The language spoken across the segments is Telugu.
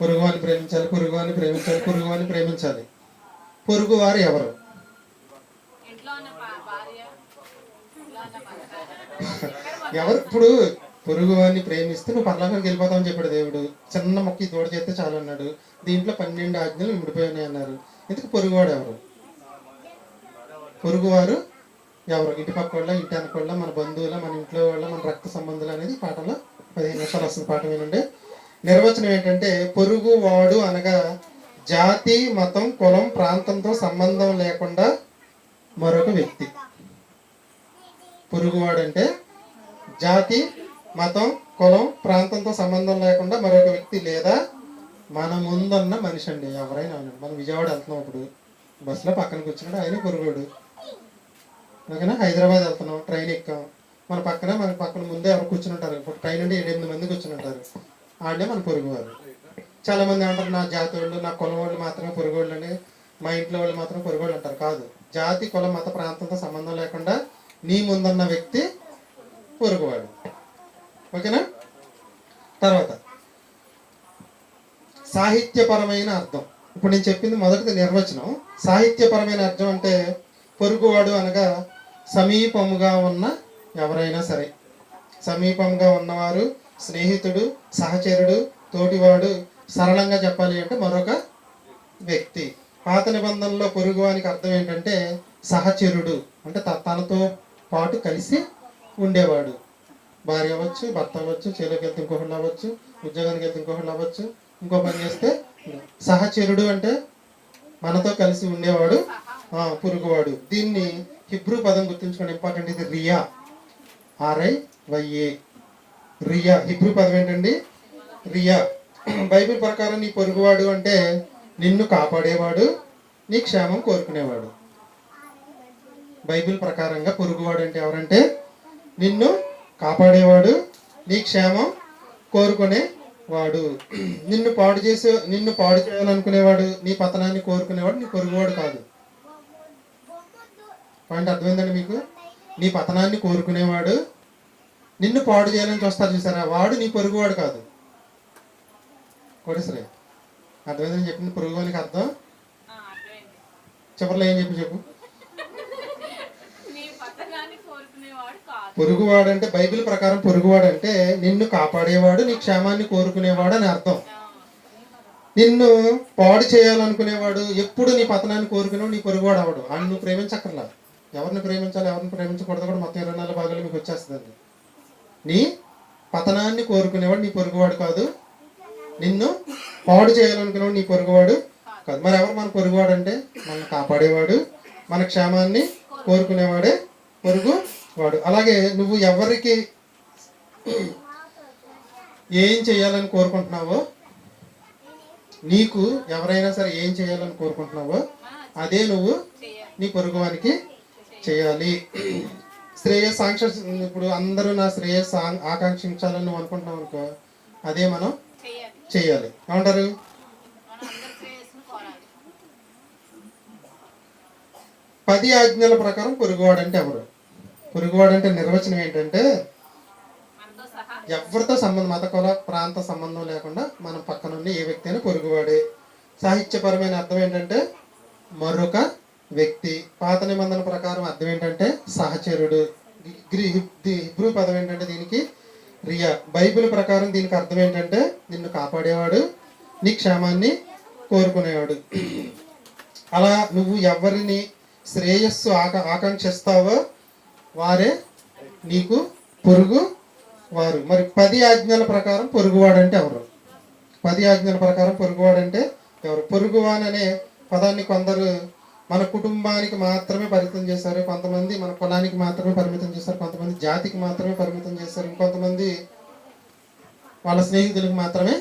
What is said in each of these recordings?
పొరుగువాని ప్రేమించాలి పొరుగువాని ప్రేమించాలి పొరుగువాని ప్రేమించాలి. ఎవరు? ఇంట్లో ఉన్న భర్త. ఎవరు? ఇప్పుడు పొరుగువాన్ని ప్రేమిస్తే నువ్వు పరలోకానికి వెళ్ళిపోతావని చెప్పాడు దేవుడు. చిన్న మొక్క దూడ చేస్తే చాలు అన్నాడు. దీంట్లో పన్నెండు ఆజ్ఞలు విడిపోయినాయి అన్నారు. ఎందుకు పొరుగువాడు ఎవరు? పొరుగువారు ఎవరు? ఇంటి పక్క వాళ్ళ ఇంటి వెనక వాళ్ళ మన బంధువుల మన ఇంట్లో వాళ్ళ మన రక్త సంబంధాలు అనేది ఈ పాఠంలో పదిహేను నిమిషాలు వస్తుంది. పాఠం ఏంటంటే నిర్వచనం ఏంటంటే పొరుగువాడు అనగా జాతి మతం కులం ప్రాంతంతో సంబంధం లేకుండా మరొక వ్యక్తి. పొరుగువాడు అంటే జాతి మతం కులం ప్రాంతంతో సంబంధం లేకుండా మరొక వ్యక్తి లేదా మన ముందున్న మనిషి అండి. ఎవరైనా మనం విజయవాడ వెళ్తున్నాం ఇప్పుడు. బస్సులో పక్కన కూర్చున్నాడు ఆయన పొరుగువాడు ఓకేనా? హైదరాబాద్ వెళ్తున్నాం ట్రైన్ ఎక్కాం. మన పక్కన మన పక్కన ముందే ఎవరు ఉంటారు. ఇప్పుడు ట్రైన్ నుండి ఏడెనిమిది మంది కూర్చుని ఉంటారు. వాళ్ళే మన పొరుగువారు చాలా మంది అంటారు నా జాతి వాళ్ళు నా కులం వాళ్ళు మాత్రమే పొరుగు వాళ్ళు అని మా ఇంట్లో వాళ్ళు మాత్రం పొరుగు అంటారు. కాదు. జాతి కులం మత ప్రాంతంతో సంబంధం లేకుండా నీ ముందున్న వ్యక్తి పొరుగువాడు. ఓకేనా? తర్వాత సాహిత్యపరమైన అర్థం. ఇప్పుడు నేను చెప్పింది మొదటిది నిర్వచనం. సాహిత్యపరమైన అర్థం అంటే పొరుగువాడు అనగా సమీపముగా ఉన్న ఎవరైనా సరే. సమీపంగా ఉన్నవారు స్నేహితుడు సహచరుడు తోటివాడు సరళంగా చెప్పాలి అంటే మరొక వ్యక్తి. పాత నిబంధనలో పొరుగువానికి అర్థం ఏంటంటే సహచరుడు. అంటే తనతో పాటు కలిసి ఉండేవాడు. భార్య అవ్వచ్చు భర్త అవ్వచ్చు చేలోకి వెళ్తే ఇంకొకళ్ళు అవ్వచ్చు ఉద్యోగానికి వెళ్తే ఇంకొకళ్ళు అవ్వచ్చు ఇంకో పని చేస్తే సహచరుడు అంటే మనతో కలిసి ఉండేవాడు పురుగువాడు. దీన్ని హిబ్రూ పదం గుర్తుంచుకోండి. ఇంపార్టెంట్ ఇది రియా. ఆర్ఐ వైఏ రియా హిబ్రూ పదం ఏంటండి? రియా బైబిల్ ప్రకారం నీ పొరుగువాడు అంటే నిన్ను కాపాడేవాడు నీ క్షేమం కోరుకునేవాడు. బైబిల్ ప్రకారంగా పొరుగువాడు అంటే ఎవరంటే నిన్ను కాపాడేవాడు నీ క్షేమం కోరుకునేవాడు. నిన్ను పాడు చేసే నిన్ను పాడు చేయాలనుకునేవాడు నీ పతనాన్ని కోరుకునేవాడు నీ పొరుగువాడు కాదు. పాయింట్ అర్థమైందండి మీకు? నీ పతనాన్ని కోరుకునేవాడు నిన్ను పాడు చేయాలని చూస్తారు చూసారా? వాడు నీ పొరుగువాడు కాదు. కొడసరే అర్థమైందని చెప్పింది పొరుగువానికి అర్థం? అర్థమైంది. చివరిలో ఏం చెప్పి చెప్పు. పొరుగువాడు అంటే బైబిల్ ప్రకారం పొరుగువాడు అంటే నిన్ను కాపాడేవాడు నీ క్షేమాన్ని కోరుకునేవాడు అని అర్థం. నిన్ను పాడు చేయాలనుకునేవాడు ఎప్పుడు నీ పతనాన్ని కోరుకునేవాడు నీ పొరుగువాడు అవడు. ఆయన నువ్వు ప్రేమించక్కర్లా. ఎవరిని ప్రేమించాలి ఎవరిని ప్రేమించకూడదు కూడా మొత్తం ఇరవై నాలుగు భాగాలు మీకు వచ్చేస్తుందండి. నీ పతనాన్ని కోరుకునేవాడు నీ పొరుగువాడు కాదు. నిన్ను పాడు చేయాలనుకునేవాడు నీ పొరుగువాడు కాదు. మరి ఎవరు మన పొరుగువాడు అంటే మనల్ని కాపాడేవాడు మన క్షేమాన్ని కోరుకునేవాడే పొరుగు వాడు అలాగే నువ్వు ఎవరికి ఏం చేయాలని కోరుకుంటున్నావో నీకు ఎవరైనా సరే ఏం చేయాలని కోరుకుంటున్నావో అదే నువ్వు నీ పొరుగువానికి చేయాలి. శ్రేయస్ ఆంక్ష ఇప్పుడు అందరూ నా శ్రేయస్ ఆకాంక్షించాలని నువ్వు అనుకుంటున్నావు అనుకో అదే మనం చేయాలి ఏమంటారు? పది ఆజ్ఞల ప్రకారం పొరుగువాడు అంటే ఎవరు? పొరుగువాడు అంటే నిర్వచనం ఏంటంటే ఎవరితో సంబంధం మత కుల ప్రాంత సంబంధం లేకుండా మనం పక్కన ఉన్న ఏ వ్యక్తి అయినా పొరుగువాడే. సాహిత్యపరమైన అర్థం ఏంటంటే మరొక వ్యక్తి పాత నిబంధన ప్రకారం అర్థం ఏంటంటే సహచరుడు. గ్రీ ది హిబ్రూ పదం ఏంటంటే దీనికి రియా. బైబిల్ ప్రకారం దీనికి అర్థం ఏంటంటే నిన్ను కాపాడేవాడు నీ క్షేమాన్ని కోరుకునేవాడు. అలా నువ్వు ఎవరిని శ్రేయస్సు ఆక ఆకాంక్షిస్తావో వారే నీకు పొరుగు వారు. మరి పది ఆజ్ఞల ప్రకారం పొరుగువాడంటే ఎవరు? పది ఆజ్ఞల ప్రకారం పొరుగువాడంటే ఎవరు? పొరుగువాన్ అనే పదాన్ని కొందరు మన కుటుంబానికి మాత్రమే పరిమితం చేశారు. కొంతమంది మన కులానికి మాత్రమే పరిమితం చేశారు. కొంతమంది జాతికి మాత్రమే పరిమితం చేశారు. ఇంకొంతమంది వాళ్ళ స్నేహితులకు మాత్రమే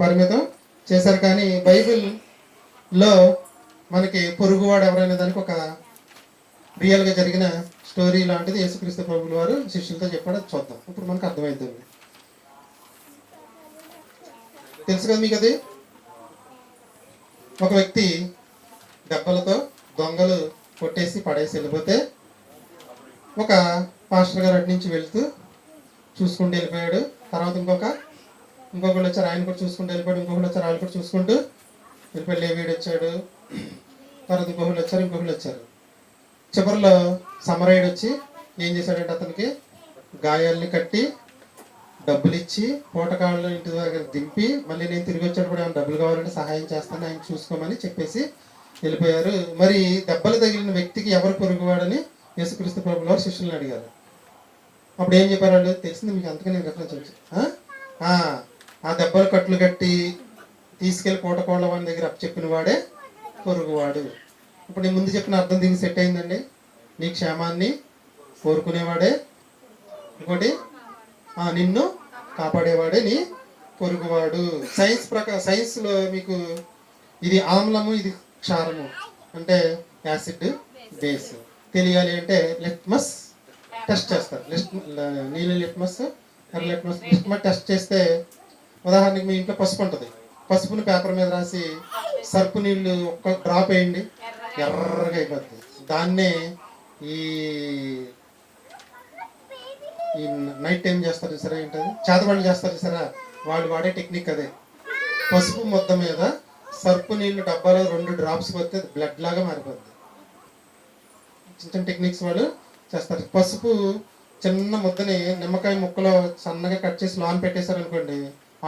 పరిమితం చేశారు. కానీ బైబిల్లో మనకి పొరుగువాడు ఎవరైనా దానికి ఒక రియల్గా జరిగిన స్టోరీ లాంటిది యేసుక్రీస్తు ప్రభులు వారు శిష్యులతో చెప్పాడు చూద్దాం. ఇప్పుడు మనకు అర్థమవుతుంది తెలుసు కదా మీకు అది? ఒక వ్యక్తి దెబ్బలతో దొంగలు కొట్టేసి పడేసి వెళ్ళిపోతే ఒక పాస్టర్ గారు అటు నుంచి వెళ్తూ చూసుకుంటూ వెళ్ళిపోయాడు. తర్వాత ఇంకొక ఇంకొకళ్ళు వచ్చారు ఆయన కూడా చూసుకుంటూ వెళ్ళిపోయాడు. ఇంకొకళ్ళు వచ్చారు ఆయన కూడా చూసుకుంటూ వెళ్ళిపోయి లేవీడు వచ్చాడు. తర్వాత ఇంకొకళ్ళు వచ్చారు ఇంకొకళ్ళు వచ్చారు. చివరిలో సమరయుడు వచ్చి ఏం చేశాడంటే అతనికి గాయాల్ని కట్టి డబ్బులు ఇచ్చి పూటకాళ్ళ ఇంటి దగ్గర దింపి మళ్ళీ నేను తిరిగి వచ్చేటప్పుడు ఏమైనా డబ్బులు కావాలంటే సహాయం చేస్తాను ఆయన చూసుకోమని చెప్పేసి వెళ్ళిపోయారు. మరి దెబ్బలు తగిలిన వ్యక్తికి ఎవరు పొరుగువాడని యేసుక్రీస్తు ప్రభుల వారు శిష్యులను అడిగారు. అప్పుడు ఏం చెప్పారు వాళ్ళు తెలిసింది మీకు అంతగా నేను రెఫరెన్స్ వచ్చి ఆ? దెబ్బలు కట్లు కట్టి తీసుకెళ్ళి పూటకోళ్ళ వాడి దగ్గర చెప్పిన వాడే పొరుగువాడు ఇప్పుడు నేను ముందు చెప్పిన అర్థం దీనికి సెట్ అయిందండి. నీ క్షేమాన్ని కోరుకునేవాడే ఇంకోటి ఆ, నిన్ను కాపాడేవాడే నీ పొరుగువాడు సైన్స్ ప్రకారం సైన్స్లో మీకు ఇది ఆమ్లము ఇది క్షారము అంటే యాసిడ్ బేస్. తెలియాలి అంటే లిట్మస్ టెస్ట్ చేస్తారు. లిస్ట్ నీళ్ళు లిట్మస్ ఎర్ర లిట్మస్ లిట్మస్ టెస్ట్ చేస్తే ఉదాహరణకి మీ ఇంట్లో పసుపు ఉంటుంది. పసుపుని పేపర్ మీద రాసి సర్పు నీళ్ళు ఒక్క డ్రాప్ వేయండి ఎర్రగా అయిపోద్ది దాన్నే ఈ ఈ నైట్ టైం చేస్తారు సరే ఏంటది? చేతబడులు చేస్తారు సరే వాళ్ళు వాడే టెక్నిక్ అదే. పసుపు ముద్ద మీద సర్పు నీళ్ళు డబ్బాలో రెండు డ్రాప్స్ పడితే బ్లడ్ లాగా మారిపోద్ది. చిన్న చిన్న టెక్నిక్స్ వాళ్ళు చేస్తారు. పసుపు చిన్న ముద్దని నిమ్మకాయ ముక్కలో సన్నగా కట్ చేసి లోన్ పెట్టేశారు అనుకోండి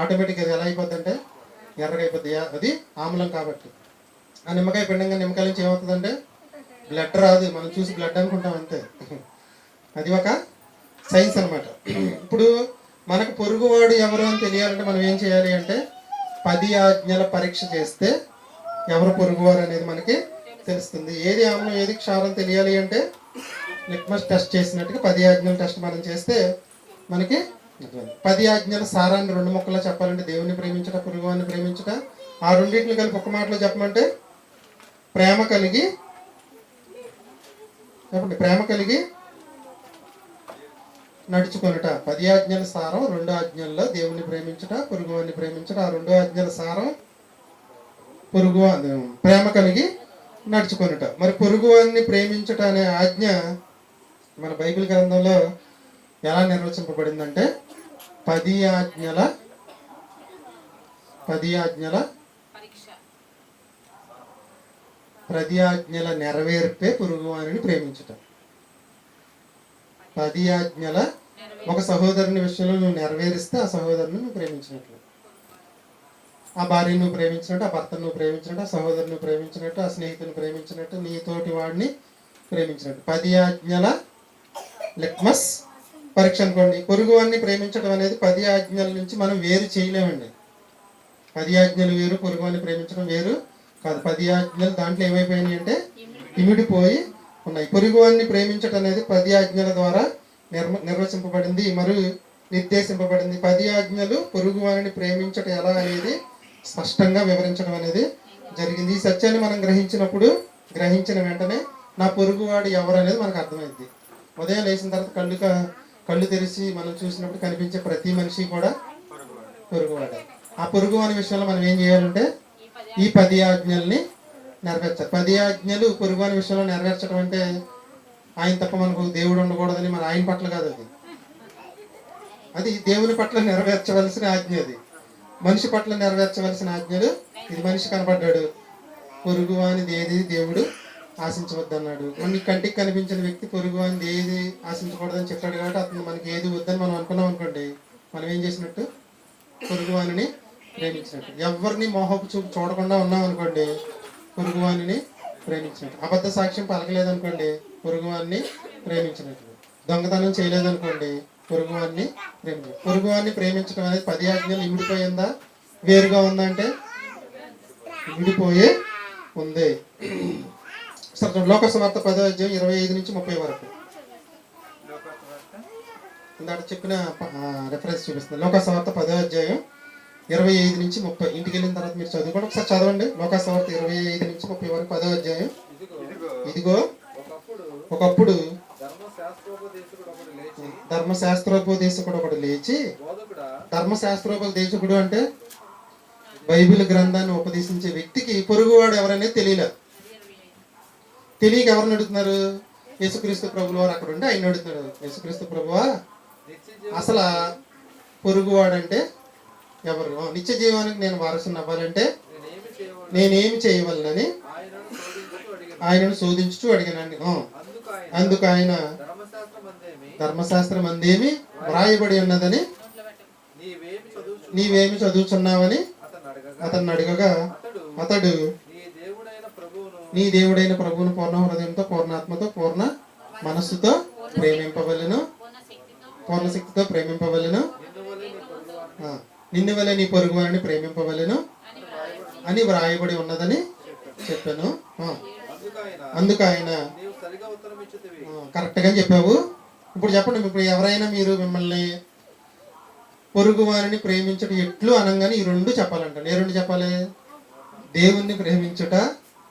ఆటోమేటిక్ అది ఎలా అయిపోద్ది అంటే ఎర్రగా అయిపోద్ది. అది ఆమ్లం కాబట్టి. ఆ నిమ్మకాయ పిండంగా నిమ్మకాయ నుంచి ఏమవుతుందంటే బ్లడ్ రాదు. మనం చూసి బ్లడ్ అనుకుంటాం అంతే. అది ఒక సైన్స్ అనమాట ఇప్పుడు మనకు పొరుగువాడు ఎవరు అని తెలియాలంటే మనం ఏం చేయాలి అంటే పది ఆజ్ఞల పరీక్ష చేస్తే ఎవరు పొరుగువారు అనేది మనకి తెలుస్తుంది. ఏది ఆమ్లం ఏది క్షారం తెలియాలి అంటే లిట్మస్ టెస్ట్ చేసినట్టుగా పది ఆజ్ఞల టెస్ట్ మనం చేస్తే మనకి పది ఆజ్ఞల సారాన్ని రెండు ముక్కలో చెప్పాలంటే దేవుని ప్రేమించట పొరుగువాన్ని ప్రేమించట ఆ రెండింటిని కలిపి ఒక మాటలో చెప్పమంటే ప్రేమ కలిగి చెప్పండి ప్రేమ కలిగి నడుచుకొనుట. పది ఆజ్ఞల సారం రెండు ఆజ్ఞల్లో దేవుని ప్రేమించుట పొరుగువాన్ని ప్రేమించుట ఆ రెండు ఆజ్ఞల సారం పొరుగు ప్రేమ కలిగి నడుచుకొనుట. మరి పొరుగువాన్ని ప్రేమించుట అనే ఆజ్ఞ మన బైబిల్ గ్రంథంలో ఎలా నిర్వచింపబడిందంటే పది ఆజ్ఞల పది ఆజ్ఞల పది ఆజ్ఞల నెరవేర్పే పొరుగువానిని ప్రేమించుట. పది ఆజ్ఞల ఒక సహోదరుని విషయంలో నువ్వు నెరవేరిస్తే ఆ సహోదరుని నువ్వు ప్రేమించినట్లు. ఆ భార్యను నువ్వు ప్రేమించినట్టు ఆ భర్తను నువ్వు ప్రేమించినట్టు ఆ సహోదరుని ప్రేమించినట్టు ఆ స్నేహితుని ప్రేమించినట్టు నీ తోటి వాడిని ప్రేమించినట్టు. పది ఆజ్ఞల లిట్మస్ పరీక్ష అనుకోండి. పొరుగు వాడిని ప్రేమించడం అనేది పది ఆజ్ఞల నుంచి మనం వేరు చేయలేమండి. పది ఆజ్ఞలు వేరు పొరుగు వాడిని ప్రేమించడం వేరు కాదు. పది ఆజ్ఞలు దాంట్లో ఏమైపోయినాయి అంటే ఇమిడిపోయి ఉన్నాయి. పొరుగువాన్ని ప్రేమించటం అనేది పది ఆజ్ఞల ద్వారా నిర్మ నిర్వచింపబడింది మరియు నిర్దేశింపబడింది. పది ఆజ్ఞలు పొరుగువారిని ప్రేమించటం ఎలా అనేది స్పష్టంగా వివరించడం అనేది జరిగింది. ఈ సత్యాన్ని మనం గ్రహించినప్పుడు గ్రహించిన వెంటనే నా పొరుగువాడు ఎవరు అనేది మనకు అర్థమైంది. ఉదయం లేచిన తర్వాత కళ్ళు క- కళ్ళు తెరిచి మనం చూసినప్పుడు కనిపించే ప్రతి మనిషి కూడా పొరుగువాడే. ఆ పొరుగు అనే విషయంలో మనం ఏం చేయాలంటే ఈ పది ఈ పది ఆజ్ఞల్ని నెరవేర్చాలి పది ఆజ్ఞలు పొరుగు అనే విషయంలో నెరవేర్చడం అంటే ఆయన తప్ప మనకు దేవుడు ఉండకూడదని మన ఆయన పట్ల కాదు అది. అది దేవుని పట్ల నెరవేర్చవలసిన ఆజ్ఞ అది. మనిషి పట్ల నెరవేర్చవలసిన ఆజ్ఞలు ఇది మనిషి కనపడ్డాడు. పొరుగు అనేది ఏది దేవుడు ఆశించవద్దు అన్నాడు కంటికి కనిపించిన వ్యక్తి పొరుగు అనేది ఏది ఆశించకూడదని చెప్పాడు కాబట్టి అతను మనకి ఏది వద్దని మనం అనుకున్నాం అనుకోండి మనం ఏం చేసినట్టు? పొరుగువానిని ప్రేమించినట్టు. ఎవరిని మోహపు చూపు చూడకుండా ఉన్నాం అనుకోండి పొరుగువానిని ప్రేమించినట్టు. అబద్ధ సాక్ష్యం పలకలేదనుకోండి పొరుగువాన్ని ప్రేమించినట్టు దొంగతనం చేయలేదు అనుకోండి పొరుగువాన్ని ప్రేమించు పొరుగువాన్ని ప్రేమించడం అనేది పది ఆజ్ఞలు ఇమిడిపోయిందా వేరుగా ఉందా అంటే? ఇమిడిపోయే ఉంది. సరే లోకసవార్త పదో అధ్యాయం ఇరవై ఐదు నుంచి ముప్పై వరకు. ఇందాక చెప్పిన రెఫరెన్స్ చూపిస్తుంది. లోకసవార్త పదో అధ్యాయం ఇరవై ఐదు నుంచి ముప్పై. ఇంటికి వెళ్ళిన తర్వాత మీరు చదువుకోండి. ఒకసారి చదవండి. లోకసవార్త ఇరవై ఐదు నుంచి ముప్పై వరకు పదో అధ్యాయం. ఇదిగో. ఒకప్పుడు ధర్మశాస్త్రోపదేశకుడు ఒకడు లేచి ధర్మశాస్త్రోపదేశకుడు అంటే బైబిల్ గ్రంథాన్ని ఉపదేశించే వ్యక్తికి పొరుగువాడు ఎవరనేది తెలియలేదు తెలియక ఎవరిని అడుగుతున్నారు? యేసుక్రీస్తు ప్రభులు వారు అక్కడ ఉండి ఆయన అడుగుతున్నాడు. యేసుక్రీస్తు ప్రభువా అసలు పొరుగువాడంటే ఎవరు? ఆ, నిత్య జీవానికి నేను వారసుని అవ్వాలంటే నేనేమి చేయవలను నేనేమి చేయవలనని ఆయనను శోధించుతూ అడిగాను. ఆయనను శోధించుతూ అడిగానండి. ఆ, అందుకు ఆయన ధర్మశాస్త్రం అందేమి వ్రాయబడి ఉన్నదని నీవేమి చదువుచు నీవేమి చదువుచున్నావని అతను అడగగా అతన్ని అడగగా అతడు నీ దేవుడైన ప్రభువును పూర్ణ హృదయంతో పూర్ణాత్మతో పూర్ణ మనస్సుతో ప్రేమింపవలను. పూర్ణ శక్తితో ప్రేమింపవలను. నిన్ను వలె నీ పొరుగు వారిని ప్రేమింపవలను. అని వ్రాయబడి ఉన్నదని చెప్పాను. అందుకు ఆయన కరెక్ట్గా చెప్పావు. ఇప్పుడు చెప్పండి ఇప్పుడు ఎవరైనా మీరు మిమ్మల్ని పొరుగు వారిని ప్రేమించడం ఎట్లు అనగానే ఈ రెండు చెప్పాలంట ఏ రెండు చెప్పాలి? దేవుణ్ణి ప్రేమించుట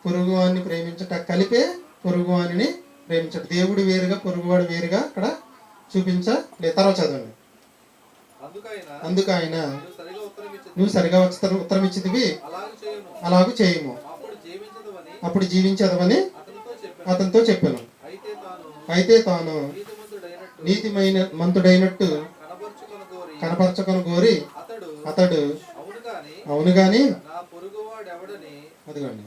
పొరుగు వారిని ప్రేమించుట కలిపే పొరుగు వారిని ప్రేమించుట. దేవుడు వేరుగా పొరుగువాడు వేరుగా అక్కడ చూపించ లే తర్వాత చదవండి. అందుకు ఆయన నువ్వు సరిగా వచ్చి ఉత్తరం ఇచ్చిదివి అలాగ చేయము. అప్పుడు జీవించదవని అతనితో చెప్పాను. అయితే తాను నీతిమైన మంతుడైనట్టు కనపరచకొని కోరి అతడు అవును గాని అదిగోండి.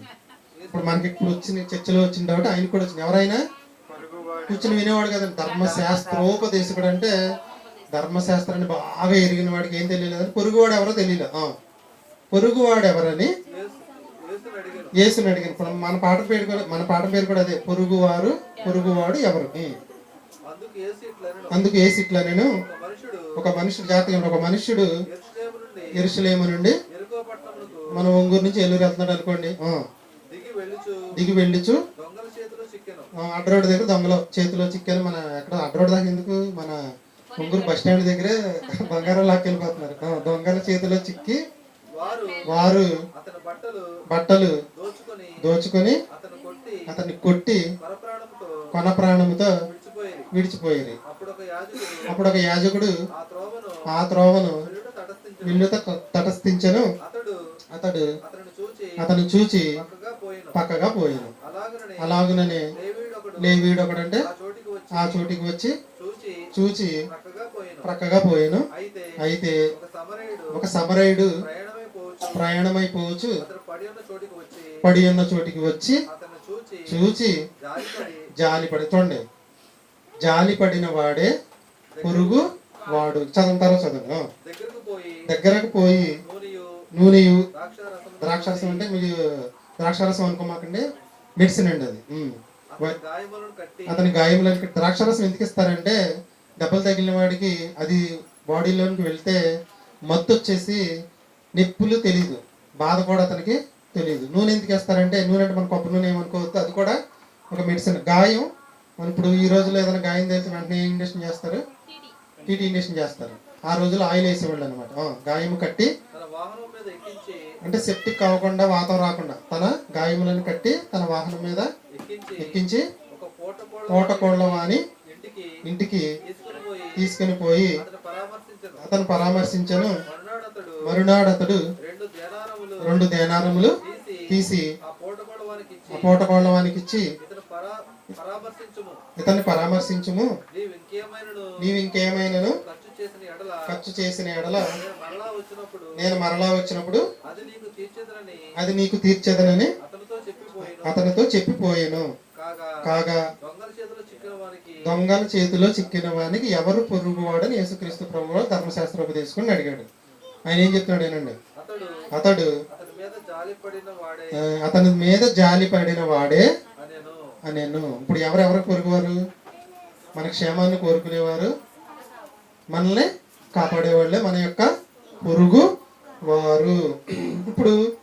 ఇప్పుడు మనకి ఇప్పుడు వచ్చిన చర్చలో వచ్చిన కాబట్టి ఆయన కూడా వచ్చింది. ఎవరైనా కూర్చుని వినేవాడు కదండి ధర్మశాస్త్రోపదేశకుడు అంటే ధర్మశాస్త్రాన్ని బాగా ఎరిగిన వాడికి ఏం తెలియలేదు పొరుగువాడు ఎవరో తెలియదు ఆ. పొరుగువాడు ఎవరని యేసుని అడిగాను ఇప్పుడు మన పాట పేరు కూడా మన పాట పేరు కూడా అదే. పొరుగువారు పొరుగువాడు ఎవరు. అందుకు యేసు ఇట్లను అందుకు ఏ సీట్లో నేను ఒక మనుషుడు జాతీయ ఒక మనుషుడు ఎరుసలేము నుండి మన ఒంగూరు నుంచి ఎల్లూరు వెళ్తున్నాడు అనుకోండి. దిగి వెళ్ళుచు. అడ్రోడ్ దగ్గర దొంగలో చేతిలో చిక్కాను మన ఎక్కడ అడ్రోడ్ దాకా ఎందుకు? మన ఒంగూరు బస్ స్టాండ్ దగ్గరే బంగారం లాక్కెళ్ళిపోతున్నారు. దొంగల చేతిలో చిక్కి వారు బట్టలు దోచుకొని అతన్ని కొట్టి కొన ప్రాణముతో విడిచిపోయేది అప్పుడు ఒక యాజకుడు ఆ త్రోవను విల్లుతో తటస్థించను. అతడు అతను చూచి పక్కగా పోయిన. అలాగుననే లేవీడు ఒకడు లేవీడు ఒకడంటే ఆ చోటికి వచ్చి చూచి చూచి పక్కగా పోయిన. ప్రక్కగా పోయాను. అయితే అయితే ఒక సమరయుడు ఒక సమరయుడు ప్రయాణమై పోవచ్చు ప్రయాణమైపోవచ్చు అతను పడి ఉన్న చోటికి వచ్చి చూచి జాలిపడి చూడండి జాలిపడిన వాడే పురుగు వాడు. చదువుతారో చదువు. దగ్గరకు పోయి దగ్గరకు పోయి నూనెయు నూనెయు ద్రాక్షారసం అంటే మీరు ద్రాక్షారసం అనుకోమాకండి మెడిసిన్ అండి అది. అతని గాయములకి ద్రాక్షారసం ఎందుకు ఇస్తారంటే దెబ్బలు తగిలిన వాడికి అది బాడీలోనికి వెళ్తే మత్తు వచ్చేసి నొప్పులు తెలియదు బాధ కూడా అతనికి తెలియదు నూనె ఎందుకు వేస్తారంటే నూనె అంటే మన కొబ్బరి నూనె ఏమనుకోవద్దు అది కూడా ఒక మెడిసిన్ గాయం. మన ఇప్పుడు ఈ రోజుల్లో ఏదైనా గాయం తెలిసి వెంటనే ఏ ఇంజక్షన్ చేస్తారు? టీటీ ఇంజక్షన్ చేస్తారు. ఆ రోజుల్లో ఆయిల్ వేసేవాళ్ళు అనమాట గాయం కట్టి తన వాహనం మీద ఎక్కించి అంటే సెప్టిక్ అవ్వకుండా వాతం రాకుండా తన గాయములను కట్టి తన వాహనం మీద ఎక్కించి ఎక్కించి ఒక పూట కోట కోళ్ళ వాని ఇంటికి ఇంటికి తీసుకుని పోయి తీసుకుని పోయి అతను పరామర్శించను. అతను పరామర్శించను. మరునాడు అతడు రెండు దేనారములు తీసి ఆ పూట కూడా వానికి ఇచ్చి ఇతన్ని పరామర్శించుము. నీవు ఇంకేమైనను నీవు ఇంకేమైనాను ఖర్చు చేసిన ఎడల నేను మరలా వచ్చినప్పుడు అది నీకు తీర్చేదనని అతనితో చెప్పిపోయిన. కాగా కాగా దొంగల చేతిలో చిక్కిన వానికి దొంగల చేతిలో చిక్కిన వానికి ఎవరు పొరుగువాడని యేసుక్రీస్తు ప్రభు ధర్మశాస్త్ర ఉపదేశకుని అడిగాడు. ఆయన ఏం చెప్తున్నాడు ఏనండి అతడు? అతని మీద జాలి పడిన వాడే. ఆ, అతని మీద జాలి పడిన వాడే అనేను. అని నేను ఇప్పుడు ఎవరెవరు కోరుకువారు మన క్షేమాన్ని కోరుకునేవారు. మనల్ని కాపాడేవాళ్ళే మన యొక్క పొరుగు వారు. ఇప్పుడు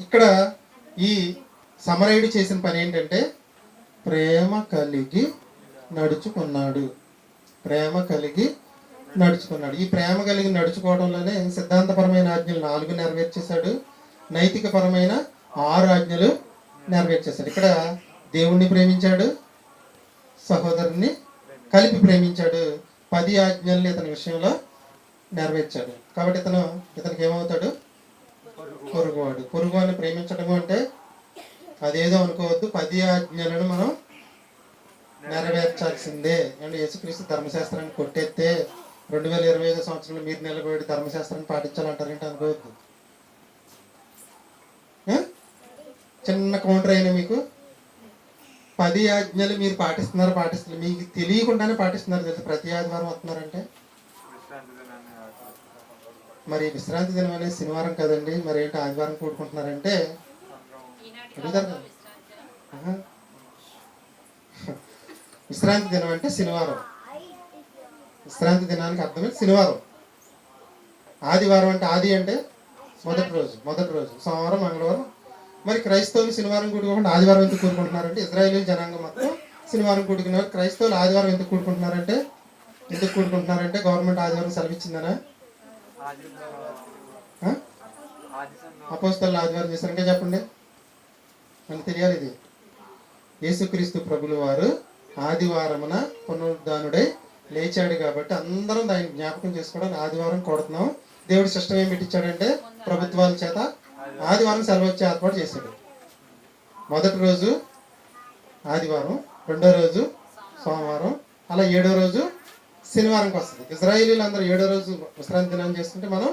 ఇక్కడ ఈ సమరయుడు చేసిన పని ఏంటంటే ప్రేమ కలిగి నడుచుకున్నాడు. ప్రేమ కలిగి నడుచుకున్నాడు. ఈ ప్రేమ కలిగి నడుచుకోవడంలోనే సిద్ధాంతపరమైన ఆజ్ఞలు నాలుగు నెరవేర్చేశాడు. నైతికపరమైన ఆరు ఆజ్ఞలు నెరవేర్చేశాడు. ఇక్కడ దేవుణ్ణి ప్రేమించాడు సహోదరుని కలిపి ప్రేమించాడు. పది ఆజ్ఞల్ని ఇతని విషయంలో నెరవేర్చాడు. కాబట్టి ఇతను ఇతనికి ఏమవుతాడు? పొరుగువాడు. పొరుగువాడిని ప్రేమించడము అంటే అదేదో అనుకోవద్దు. పది ఆజ్ఞలను మనం నెరవేర్చాల్సిందే. అంటే యేసుక్రీస్తు ధర్మశాస్త్రాన్ని కొట్టేస్తే రెండు వేల ఇరవై ఐదో సంవత్సరంలో మీరు నిలబడి ధర్మశాస్త్రాన్ని పాటించాలంటారేంటి అనుకోవద్దు? చిన్న కౌంటర్ అయినా మీకు? పది ఆజ్ఞలు మీరు పాటిస్తున్నారు పాటిస్తున్నారు. మీకు తెలియకుండానే పాటిస్తున్నారు తెలుసు? ప్రతి ఆదివారం వస్తున్నారంటే? మరి విశ్రాంతి దినం అనేది శనివారం కదండి. మరి ఏంటి ఆదివారం కూడుకుంటున్నారంటే? అడుగుతారు. విశ్రాంతి దినం అంటే శనివారం. విశ్రాంతి దినానికి అర్థమే శనివారం. ఆదివారం అంటే ఆది అంటే మొదటి రోజు మొదటి రోజు. సోమవారం మంగళవారం. మరి క్రైస్తవులు శనివారం కూడుకోకుండా ఆదివారం ఎందుకు కూడుకుంటున్నారంటే ఇజ్రాయేలీ జనాంగం మొత్తం శనివారం కూడుకున్నారు క్రైస్తవులు ఆదివారం ఎందుకు కూడుకుంటున్నారంటే ఎందుకు కూడుకుంటున్నారంటే గవర్నమెంట్ ఆదివారం సెలవిచ్చిందనా? అపోస్తలు ఆదివారం చేశారు ఇంకా చెప్పండి. మనకు తెలియాలి ఇది. యేసుక్రీస్తు ప్రభులు వారు ఆదివారమున పునరుద్ధానుడై లేచాడు కాబట్టి అందరం దాన్ని జ్ఞాపకం చేసుకోవడానికి ఆదివారం కొడుతున్నాం. దేవుడు సిస్టమ్ ఏం పెట్టించాడంటే ప్రభుత్వాల చేత ఆదివారం సెలవు వచ్చే ఏర్పాటు చేశాడు. మొదటి రోజు ఆదివారం రెండో రోజు సోమవారం అలా ఏడో రోజు శనివారంకి వస్తుంది. ఇజ్రాయిలీలు అందరూ ఏడో రోజు విశ్రాంతి దినం చేసుకుంటే మనం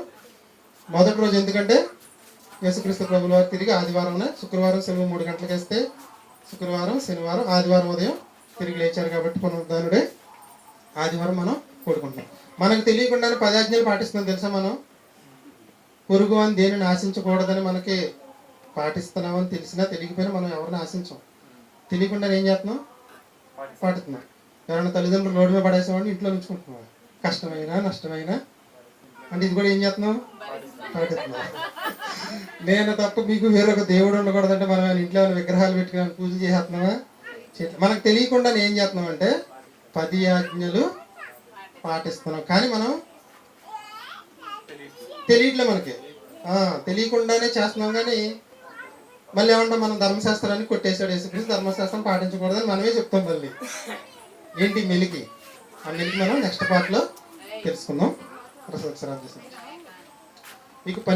మొదటి రోజు ఎందుకంటే యేసుక్రీస్తు ప్రభుల వారు తిరిగి ఆదివారం శుక్రవారం సెలవు మూడు గంటలకు వేస్తే శుక్రవారం శనివారం ఆదివారం ఉదయం తిరిగి లేచారు కాబట్టి పునరుద్ధానుడే. ఆదివారం మనం కూడుకుంటున్నాం మనకు తెలియకుండానే పదాజ్ఞలు పాటిస్తున్నాం తెలుసా మనం? పొరుగు అని దేనిని ఆశించకూడదని మనకి పాటిస్తున్నామని తెలిసినా తెలియకపోయినా మనం ఎవరిని ఆశించాం. తెలియకుండా ఏం చేస్తున్నాం? పాటిస్తున్నాం. ఎవరైనా తల్లిదండ్రులు రోడ్డు మీద పడేసేవాడిని ఇంట్లో ఉంచుకుంటున్నాం. కష్టమైనా నష్టమైనా. అంటే ఇది కూడా ఏం చేస్తున్నాం? పాటిస్తున్నాం. నేను తప్ప మీకు వేరొక దేవుడు ఉండకూడదంటే మనం ఇంట్లో విగ్రహాలు పెట్టుకుని పూజ చేసేస్తున్నామా? మనకు తెలియకుండా ఏం చేస్తున్నాం అంటే పది ఆజ్ఞలు పాటిస్తున్నాం. కానీ మనం తెలియట్లే మనకి. తెలియకుండానే చేస్తున్నాం కానీ మళ్ళీ ఏమంటాం మనం ధర్మశాస్త్రాన్ని కొట్టేశాడు వేసుకుని ధర్మశాస్త్రం పాటించకూడదని మనమే చెప్తాం మళ్ళీ. ఏంటి మెలికి? ఆ మెలికి మనం నెక్స్ట్ పార్ట్లో తెలుసుకుందాం. మీకు పని